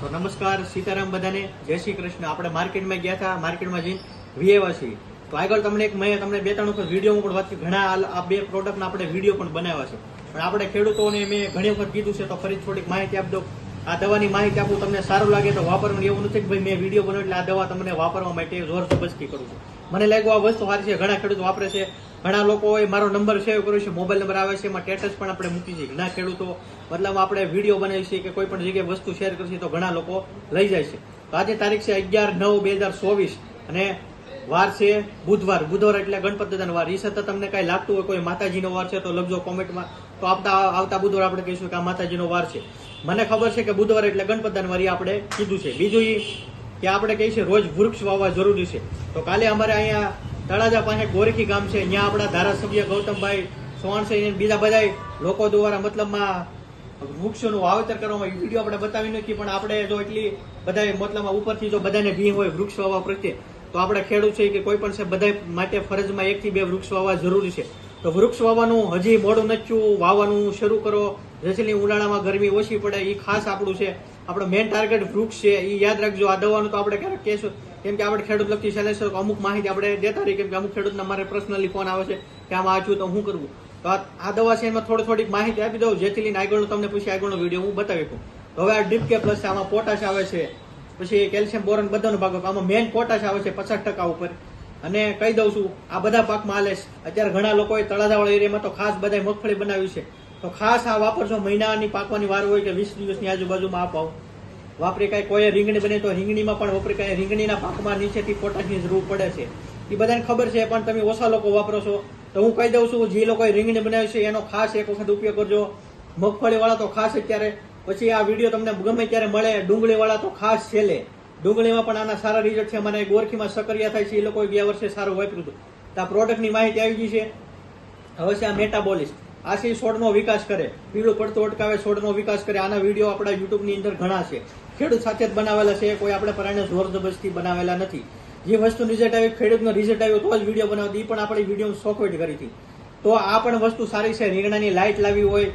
તો નમસ્કાર, સીતારામ બધાને. જય શ્રી કૃષ્ણ. આપણે માર્કેટમાં ગયા હતા માર્કેટમાં જઈને વિયેવા છીએ. તો આગળ તમને એક મેં તમને બે ત્રણ વખત વિડીયોમાં પણ વાત ઘણા આ- બે પ્રોડક્ટના આપણે વીડિયો પણ બનાવ્યા છે. પણ આપણે ખેડૂતોને મેં ઘણી વખત કીધું છે, તો ફરી થોડીક માહિતી આપી દઉં આ દવાની માહિતી આપું, તમને સારું લાગે તો વાપરવાનું એવું નથી કે ભાઈ મેં વીડિયો બનાવ્યો એટલે આ દવા તમને વાપરવા માટે જોર જબસ્તી કરું છું. મને લાગ્યું આ વસ્તુ સારી છે, ઘણા ખેડૂતો વાપરે છે. ઘણા લોકોએ મારો નંબર સેવ કર્યો છે, મોબાઈલ નંબર આવે છે, એમાં સ્ટેટસ પણ આપણે મૂકી છે. ઘણા ખેડૂતો, મતલબ આપણે વીડિયો બનાવી છીએ કે કોઈ પણ જગ્યાએ વસ્તુ શેર કરશે તો ઘણા લોકો લઈ જાય છે. તો આજે તારીખ છે અગિયાર નવ બે હજાર ચોવીસ અને વાર છે બુધવાર. બુધવાર એટલે ગણપત વાર. એ છતાં તમને કઈ લાગતું હોય, કોઈ માતાજીનો વાર છે તો લખજો કોમેન્ટમાં. તો આવતા આવતા બુધવાર આપણે કહીશું કે આ માતાજીનો વાર છે. મને ખબર છે કે બુધવાર એટલે ગણપત વાર આપણે કીધું છે. બીજું એ કે આપણે કહીએ છીએ રોજ વૃક્ષ વાવવા જરૂરી છે. તો કાલે અમારે અહીંયા તળાજા પાસે ગોરખી ગામ છે. ત્યાં આપણા ધારાસભ્ય ગૌતમભાઈ સોણસિંહ બીજા બધા લોકો દ્વારા મતલબમાં વૃક્ષોનું વાવેતર કરવામાં વીડિયો આપણે બતાવી નથી પણ આપણે જો એટલી બધા મતલબમાં ઉપરથી જો બધાને ભી હોય વૃક્ષ વાવવા પ્રત્યે, તો આપણે ખેડૂત છે કે કોઈ પણ છે બધા માટે ફરજમાં એકથી બે વૃક્ષ વાવવા જરૂરી છે. તો વૃક્ષ વાવવાનું હજી મોડું નચ્યું, વાવવાનું શરૂ કરો. જેથી ઉનાળામાં ગરમી ઓછી પડે એ ખાસ આપણું છે. આપણો મેઇન ટાર્ગેટ વૃક્ષ છે એ યાદ રાખજો. આ દવાનું તો આપણે ક્યારેક કહેશું. કેમ કે આપણે ખેડૂત લખી છે અમુક માહિતી આપણે દેતા રહીએ. કેમ કે અમુક ખેડૂતને મારે પર્સનલી ફોન આવે છે કે આમાં આ છું તો શું કરવું? તો આ દવા છે એમાં થોડી થોડીક માહિતી આપી દઉં. જેથી લઈને આગળનો તમને પછી આગળનો વીડિયો હું બતાવી શકું તો હવે આ ડીપ કે પ્લસ છે, આમાં પોટાશ આવે છે. પછી કેલ્શિયમ બોરન બધાનો ભાગ આમાં મેઇન પોટાશ આવે છે પચાસ ટકા ઉપર. અને કહી દઉં છું, આ બધા પાકમાં હાલે છે. અત્યારે ઘણા લોકોએ તળાજાવાળા એરિયામાં તો ખાસ બધા મગફળી બનાવી છે. તો ખાસ આ વાપરશો મહિનાની પાકવાની વાર હોય કે વીસ દિવસની આજુબાજુમાં આ પાવ વાપરી કાંઈ રીંગણી બને તો રીંગણીમાં પણ વાપરી કાંઈ રીંગણીના પાકમાં નીચેથી પોટાશની જરૂર પડે છે. એ બધાને ખબર છે, પણ તમે ઓછા લોકો વાપરો છો. તો હું કહી દઉં છું, જે લોકોએ રીંગણી બનાવી છે, એનો ખાસ એક વખત ઉપયોગ કરજો. મગફળીવાળા તો ખાસ અત્યારે પછી આ વીડિયો તમને ગમે ત્યારે મળે, ડુંગળીવાળા તો ખાસ છેલ્લે ડુંગળીમાં પણ આના સારા રિઝલ્ટ છે. મને ગોરખીમાં સક્રિયા થાય છે એ લોકોએ ગયા વર્ષે સારું વાપર્યું હતું. તો આ પ્રોડક્ટની માહિતી આવી ગઈ છે. હવે છે આ મેટાબોલિસ્ટ આ છે છોડનો વિકાસ કરે. પીળું પડતું અટકાવે, છોડનો વિકાસ કરે. આના વીડિયો આપણા યુટ્યુબની અંદર ઘણા છે. ખેડૂત સાથે જ બનાવેલા છે, કોઈ આપણે પરાણે જોર જબરજસ્તી બનાવેલા નથી. જે વસ્તુ રિઝલ્ટ આવ્યું ખેડૂતનો રિઝલ્ટ આવ્યો, તો જ વીડિયો બનાવતી. પણ આપણી વીડિયો સોફવેટ કરી હતી. તો આ પણ વસ્તુ સારી છે, રીંગણાની લાઇટ લાવી હોય,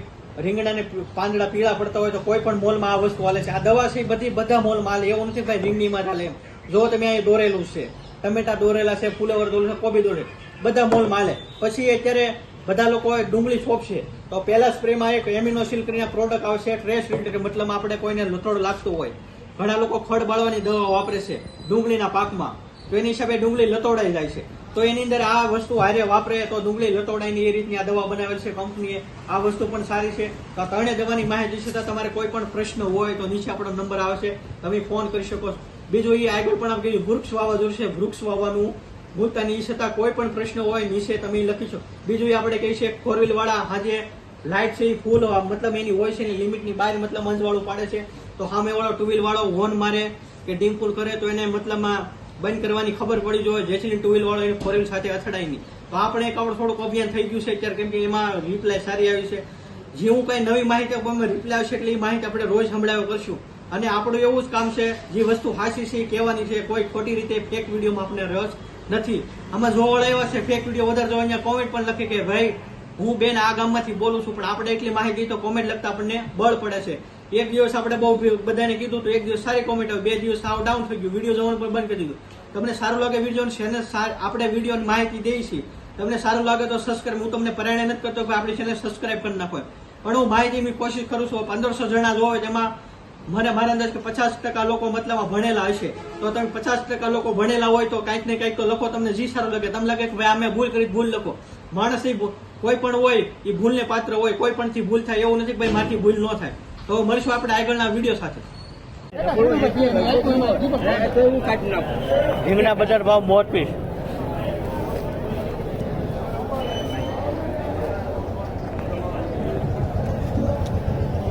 રીંગણાને પાંદડા પીળા પડતા હોય, તો કોઈ પણ મોલમાં આ વસ્તુ હાલે છે. આ દવા છે બધી, બધા મોલમાં હાલે. એવું નથી ભાઈ રીંગણીમાં હાલે જો તમે અહીં દોરેલું છે, ટમેટા દોરેલા છે, ફુલેવર દોરેલું છે, કોબી દોરે બધા મોલમાં હાલે. પછી અત્યારે બધા લોકો ડુંગળી છોપશે તો પહેલા સ્પ્રેમાં એક એમિનોસિલ કરીને પ્રોડક્ટ આવશે ટ્રેસ કે મતલબ આપણે કોઈને લથડો લાગતો હોય. ઘણા લોકો ખડ બાળવાની દવા વાપરે છે ડુંગળીના પાકમાં. તો એની હિસાબે ડુંગળી લતોડાઈ જાય છે. તો એની અંદર આ વસ્તુ હારે વાપરે તો ડુંગળી લતોડાઈની એ રીતની આ દવા બનાવેલ છે કંપનીએ. આ વસ્તુ પણ સારી છે. તો આ ત્રણેય દવાની માહિતી છે તમારે કોઈ પણ પ્રશ્ન હોય તો નીચે આપણો નંબર આવશે. તમે ફોન કરી શકો બીજું એ આગળ પણ આપણે વૃક્ષ વાવવા જોશે. વૃક્ષ વાવવાનું ભૂલતાની ઈચ્છતા કોઈ પણ પ્રશ્ન હોય, નીચે તમે લખીશો બીજું આપણે કહી છે ફોર વ્હીલ વાળા આજે લાઇટ છે એ ફૂલ મતલબ એની હોય છે એની લિમિટની બહાર મતલબ અંજવાળું પાડે છે. તો સામે વાળો ટુ વ્હીલ વાળો હોર્ન મારે કે ડીમકુલ કરે તો એને મતલબમાં બંધ કરવાની ખબર પડી જોઈએ જેથી ટુ વ્હીલ વાળો એને ફોર વ્હીલ સાથે અથડાય નહીં. તો આપણે એક આપણે થોડુંક અભિયાન થઈ ગયું છે અત્યારે, કેમ કે એમાં રિપ્લાય સારી આવી છે. જે હું કઈ નવી માહિતી આપવામાં રિપ્લાય આવશે એટલે એ માહિતી આપણે રોજ સંભળાવ્યો કરશું. અને આપણું એવું જ કામ છે, જે વસ્તુ હાસી છે કહેવાની છે, કોઈ ખોટી રીતે ફેક વિડીયોમાં આપણે રસ નથી. આમાં જોવા એવા છે ફેક વીડિયો વધારે જોવા અહીંયા કોમેન્ટ પણ લખે કે ભાઈ, હું બેન આ ગામમાંથી બોલું છું, પણ આપણે એટલી માહિતી તો કોમેન્ટ લખતા આપણને બળ પડે છે. એક દિવસ આપણે બહુ બધાને કીધું તો એક દિવસ સારી કોમેન્ટ આવી, બે દિવસ સાવ ડાઉન થઈ ગયું વીડિયો જોવાનું પણ બંધ કરી દીધું. તમને સારું લાગે વીડિયો ચેનલ આપણે વિડીયોની માહિતી દઈએ છીએ. તમને સારું લાગે તો સબસ્ક્રાઈબ હું તમને પરિણામ નથી કરતો કે આપણી ચેનલ સબસ્ક્રાઈબ પણ નાખો. પણ હું માહિતીની કોશિશ કરું છું, પંદરસો જણા જોવે તેમાં મને મારા અંદાજ કે પચાસ ટકા લોકો મતલબમાં ભણેલા હશે. તો તમે પચાસ ટકા લોકો ભણેલા હોય તો કાંઈક ને કાંઈક તો લખો, તમને જી સારું લાગે. તમને લાગે કે ભાઈ અમે ભૂલ કરી, ભૂલ લખો. માણસ કોઈ પણ હોય, એ ભૂલને પાત્ર હોય, કોઈ પણ થી ભૂલ થાય એવું નથી ભાઈ માથી ભૂલ ન થાય. તો મળીશું આપણે આગળના વીડિયો સાથે. ભીમના બજાર ભાવ મોત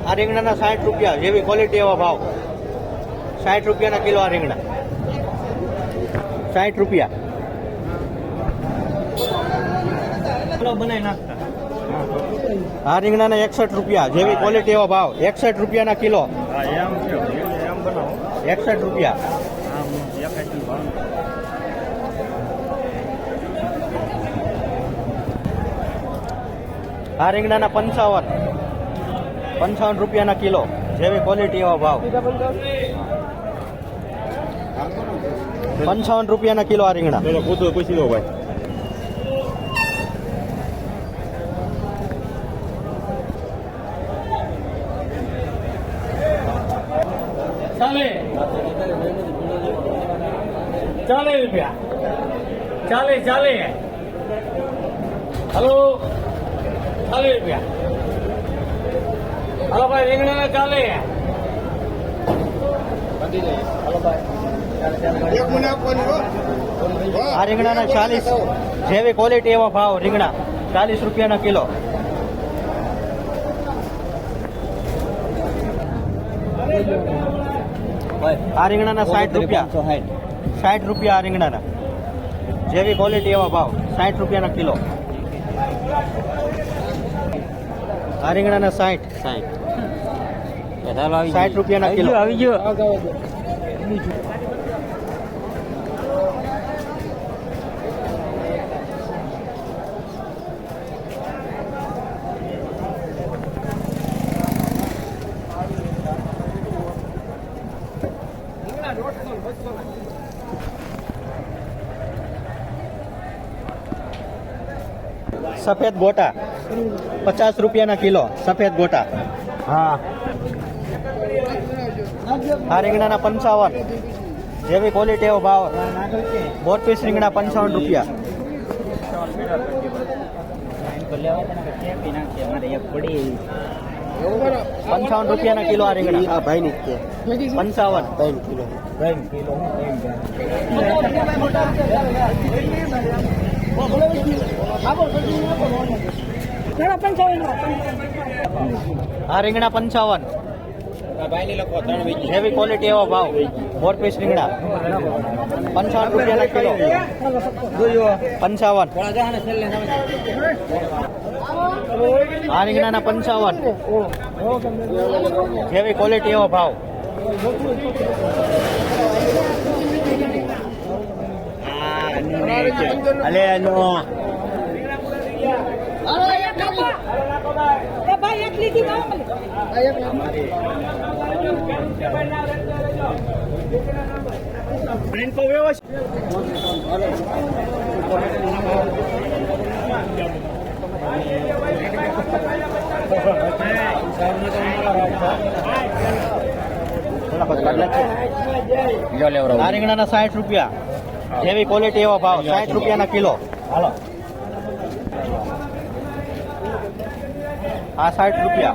આ રીંગણાના સાઠ રૂપિયા જેવી ક્વોલિટી એવા ભાવ. સાઠ રૂપિયાના કિલો આ રીંગણા. સાઠ રૂપિયા. આ રીંગણાના એકસઠ રૂપિયા જેવી ક્વોલિટી એવા ભાવ. એકસઠ રૂપિયાના કિલો. એકસઠ રૂપિયા. આ રીંગણાના પંચાવન. પંચાવન રૂપિયાના કિલો. જેવી ક્વોલિટી એવા ભાવ. પંચાવન રૂપિયાના કિલો આ રીંગણા. પૂછી દો ભાઈ. ચાલે. ચાલે રૂપિયા. ચાલે ચાલે. હલો. ચાલે રૂપિયા. હલો ભાઈ રીંગણા ચાલે. આ રીંગણાના ચાલીસ. જેવી ક્વોલિટી એવા ભાવ રીંગણા. ચાલીસ રૂપિયાના કિલો. આ રીંગણાના સાઠ રૂપિયા. સાઠ. રૂપિયા આ રીંગણાના. જેવી ક્વોલિટી એવા ભાવ સાઠ રૂપિયાના કિલો. આ રીંગણાના સાઠ. સાઠ. સાઠ રૂપિયાના કિલો. આવી ગયો. સફેદ ગોટા. પચાસ રૂપિયાના કિલો સફેદ ગોટા. હા. આ રીંગણાના પંચાવન. જેવી ક્વોલિટી એવો ભાવ. બોટ પીસ રીંગણા પંચાવન રૂપિયા. પંચાવન રૂપિયાના કિલો આ રીંગણા. પંચાવન. કિલો. આ રીંગણા પંચાવન. જેવી ક્વોલિટી એવો ભાવ. ફોર પીસ રીંગણા. પંચાવન રૂપિયાના કિલો. પંચાવન. આ રીંગણાના પંચાવન. જેવી ક્વોલિટી એવો ભાવ. અલે નો. રીંગણાના સાઠ રૂપિયા જેવી ક્વોલિટી એવો ભાવ સાઠ રૂપિયાના કિલો. હાલો આ સાઠ રૂપિયા.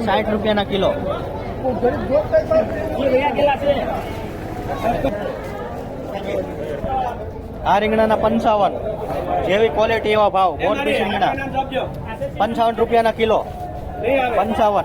સાઠ રૂપિયાના કિલો. આ રીંગણાના પંચાવન. જેવી ક્વોલિટી એવા ભાવ બોટ રીંગણા. પંચાવન રૂપિયાના કિલો. પંચાવન.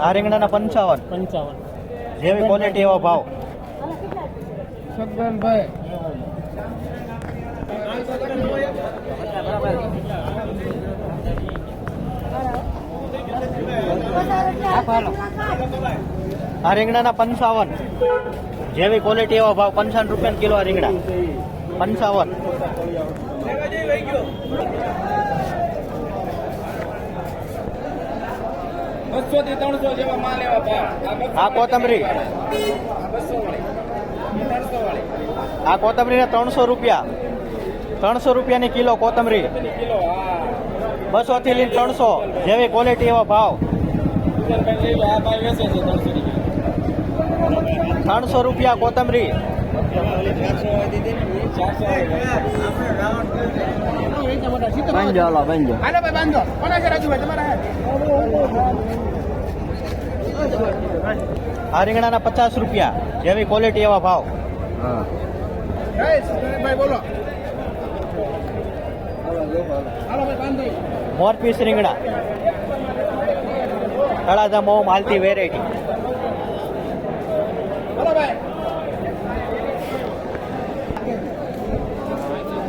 આ રીંગણાના પંચાવન. પંચાવન. જેવી ક્વોલિટી એવા ભાવ. આ રીંગણાના પંચાવન. જેવી ક્વોલિટી એવો ભાવ પંચાવન રૂપિયા કિલો રીંગણા. પંચાવન. બસો થી ત્રણસો જેવા માલ એવા ભાવ. આ કોથમરી. આ કોથમરીના ત્રણસો રૂપિયા. ત્રણસો રૂપિયાની કિલો કોથમરી. બસો થી લઈને ત્રણસો. જેવી ક્વોલિટી એવા ભાવ. આ ભાઈ વેચે છે ત્રણસો રૂપિયા કોથમરી. બાંધો હાલો બાંધો બાંધો. કોના છે રાજુભાઈ? તમારા આ રીંગણાના પચાસ રૂપિયા. જેવી ક્વોલિટી એવા ભાવ. ભાઈ બોલો. હાલો મોર પીસ રીંગણા. તળાજા મોમ હાલતી વેરાયટી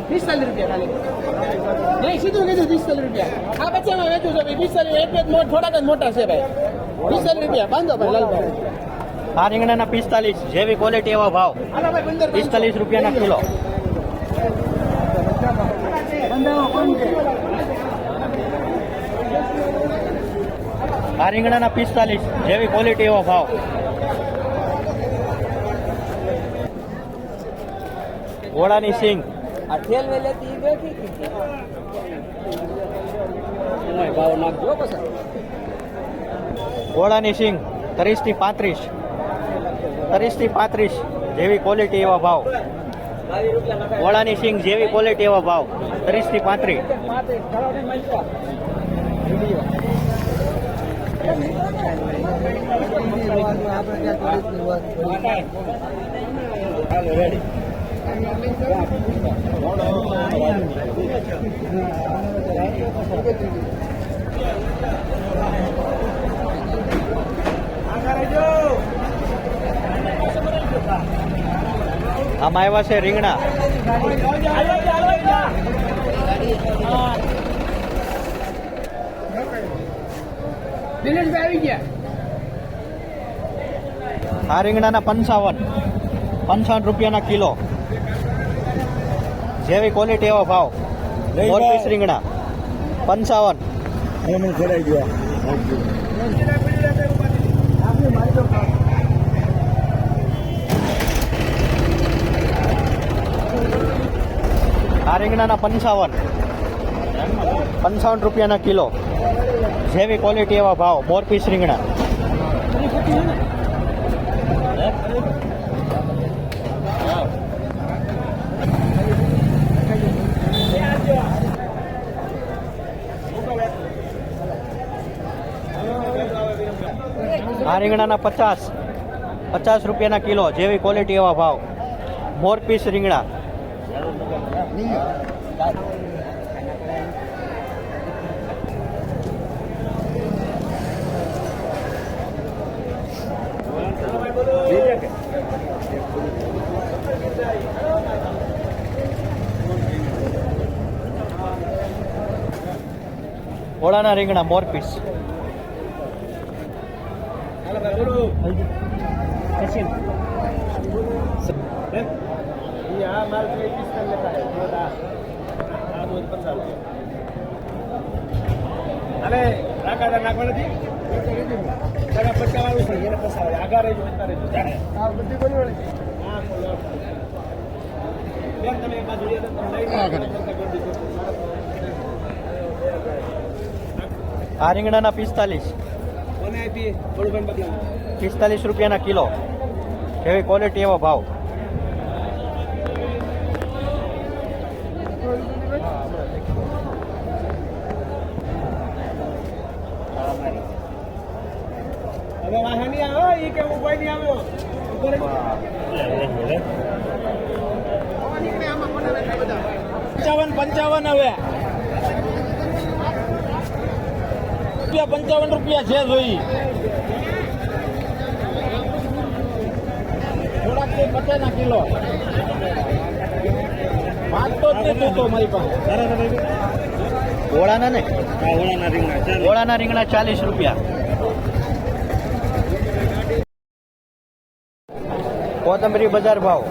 પિસ્તાલીસ રૂપિયા ખાલી. નહીં સીધું કીધું પિસ્તાલીસ રૂપિયા. આ બચ્ચામાં વેચું છે ભાઈ પિસ્તાલીસ એક થોડાક જ મોટા છે ભાઈ. પિસ્તાલીસ રૂપિયા. બાંધો ભાઈ લાલભાઈ આ રીંગણાના પિસ્તાલીસ. જેવી ક્વોલિટી એવા ભાવ. પિસ્તાલીસ રૂપિયાના કિલો. આ રીંગણાના પિસ્તાલીસ. જેવી ક્વોલિટી એવા ભાવ. ઘોડાની સિંગ. ઘોડાની સિંગ ત્રીસથી પાંત્રીસ ત્રીસથી પાંત્રીસ. જેવી ક્વોલિટી એવા ભાવ. ઘોડાની સિંગ જેવી ક્વોલિટી એવા ભાવ. ત્રીસથી પાંત્રીસ આમાં આવ્યા છે રીંગણા. દિનેશભાઈ આવી ગયા. આ રીંગણાના પંચાવન. પંચાવન રૂપિયાના કિલો. જેવી ક્વોલિટી એવો ભાવ. ફોર પીસ રીંગણા. પંચાવન. આ રીંગણાના પંચાવન. પંચાવન રૂપિયાના કિલો. જેવી ક્વોલિટી એવા ભાવ. મોર પીસ રીંગણા. આ રીંગણાના પચાસ પચાસ રૂપિયાના કિલો જેવી ક્વોલિટી એવા ભાવ. મોર પીસ રીંગણા. ઓળાના રીંગણા મોર પીસ અરે રાકા નાખવા નથી? તારા પચાસ વાળું છે એને પસાવે આગળ રહેજો અત્યારે આ બધી બોલી વળી હા બોલો. બેન તમે એક બાજુ લઈ આ રીંગણાના પિસ્તાલીસ કોને આપી થોડું બદલાવ પિસ્તાલીસ રૂપિયાના કિલો. જેવી ક્વોલિટી એવો ભાવ. પંચાવન હવે. રૂપિયા પંચાવન રૂપિયા છે જોઈ. થોડાક પચાસ કિલો પાંચ જ નહીં જોતો મારી પાસે ઓળાના ને? ઓળાના રીંગણા ઓળાના રીંગણા ચાલીસ રૂપિયા. કોથંબરી બજાર ભાવ.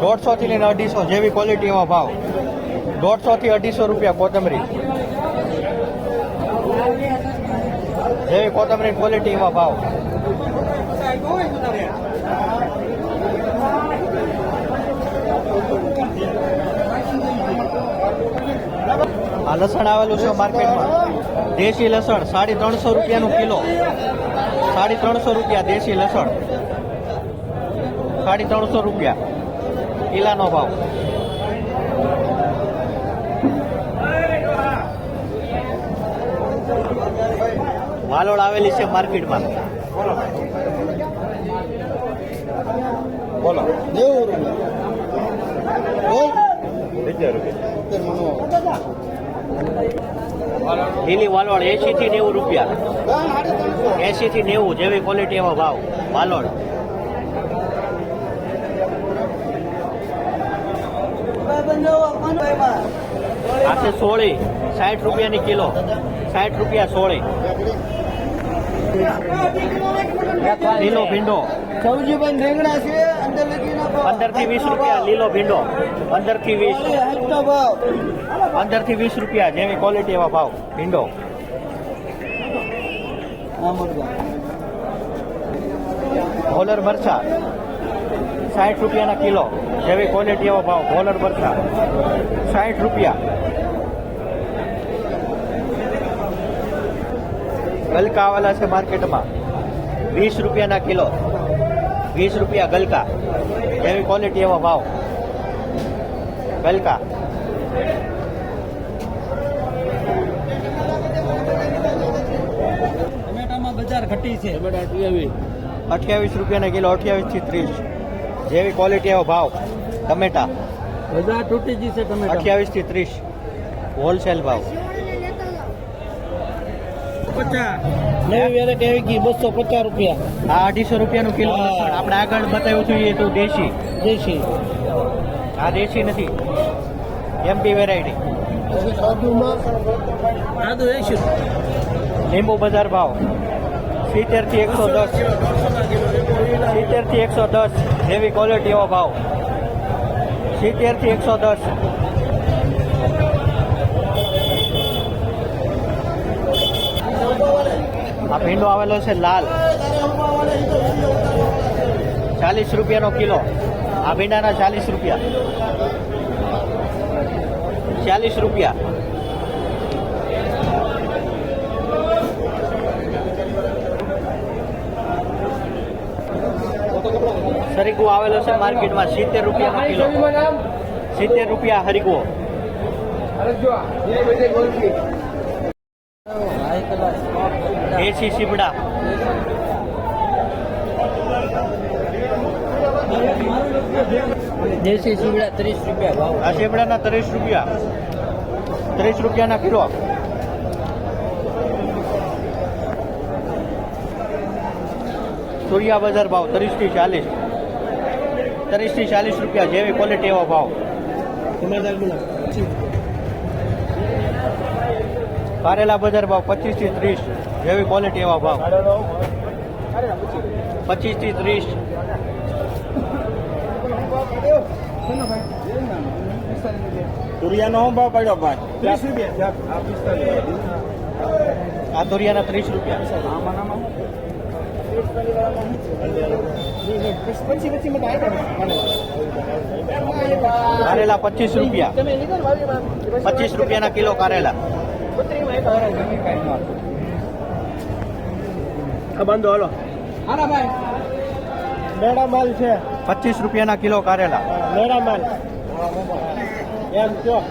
દોઢસો થી લઈને અઢીસો જેવી ક્વોલિટી ભાવ. દોઢસો થી અઢીસો રૂપિયા કોથંબરી જેવી કોથમરી ક્વોલિટી એવા ભાવ. આ લસણ આવેલું છે માર્કેટમાં. દેશી લસણ સાડી ત્રણસો રૂપિયાનું કિલો. સાડી ત્રણસો રૂપિયા દેશી લસણ. સાડી ત્રણસો રૂપિયા. કિલાનો ભાવ. વાલોડ આવેલી છે માર્કેટમાં. બોલો. લીલી વાલોડ એસી થી નેવું રૂપિયા. એસી થી નેવું જેવી ક્વોલિટી એવો ભાવ. વાલોડ આ સોળી સાઠ રૂપિયાની કિલો. સાઠ રૂપિયા સોળી. લીલો ભીંડો. સૌજી પણ રીંગણા છે અંદરથી વીસ રૂપિયા લીલો ભીંડો. અંદરથી વીસ અંદરથી વીસ રૂપિયા જેવી ક્વોલિટી એવા ભાવ ભીંડો. હોલર મરચા. સાઠ રૂપિયાના કિલો જેવી ક્વોલિટી એવો ભાવ હોલર મરચા. સાઠ રૂપિયા. ગલકા આવેલા છે માર્કેટમાં. વીસ રૂપિયાના કિલો. વીસ રૂપિયા ગલકા. જેવી ક્વોલિટી એવો ભાવ. ગલકા. ટમેટામાં બજાર ઘટી છે. અઠ્યાવીસ. રૂપિયાના કિલો અઠ્યાવીસથી ત્રીસ. જેવી ક્વોલિટી એવો ભાવ. ટમેટા. બજાર તૂટી ગઈ છે ટમેટા અઠ્યાવીસથી ત્રીસ. હોલસેલ ભાવ. નવી વેરાયટી આવી ગઈ બસો પચાસ રૂપિયા. આ અઢીસો રૂપિયાનું કિલો આપણે આગળ બતાવ્યું એ તો દેશી. દેશી. આ દેશી નથી. એમપી વેરાયટી આદુ એસી લીંબુ બજાર ભાવ. સિત્તેરથી એકસો દસ. સિત્તેરથી એકસો દસ. જેવી ક્વોલિટી ભાવ. સિત્તેરથી એકસો દસ. આ ભીંડો આવેલો છે લાલ. ચાલીસ રૂપિયાનો કિલો. આ ભીંડાના ચાલીસ રૂપિયા. ચાલીસ રૂપિયા. હરિગવો આવેલો છે માર્કેટમાં સિત્તેર રૂપિયાનો કિલો. સિત્તેર રૂપિયા હરિગવો દેશી શીપડા દેશી ત્રીસ રૂપિયા ભાવ. આ સીબડાના ત્રીસ રૂપિયા. ત્રીસ રૂપિયાના કિલો. સૂર્યા બજાર ભાવ ત્રીસથી ચાલીસ. ત્રીસથી ચાલીસ રૂપિયા જેવી ક્વોલિટી એવો ભાવ. કારેલા બજાર ભાવ પચીસથી ત્રીસ. જેવી ક્વોલિટી એવા ભાવ. પચીસથી ત્રીસ. તુરિયાનો શું ભાવ પડ્યો ભાઈ? ત્રીસ રૂપિયા. આ તુરિયાના ત્રીસ રૂપિયા. કારેલા પચીસ રૂપિયા. પચીસ રૂપિયાના કિલો કારેલા. આ બંધો હાલો. હારા ભાઈ. મેળા માલ છે. પચીસ રૂપિયાના કિલો કારેલા. મેળા માલ. એમ કયો.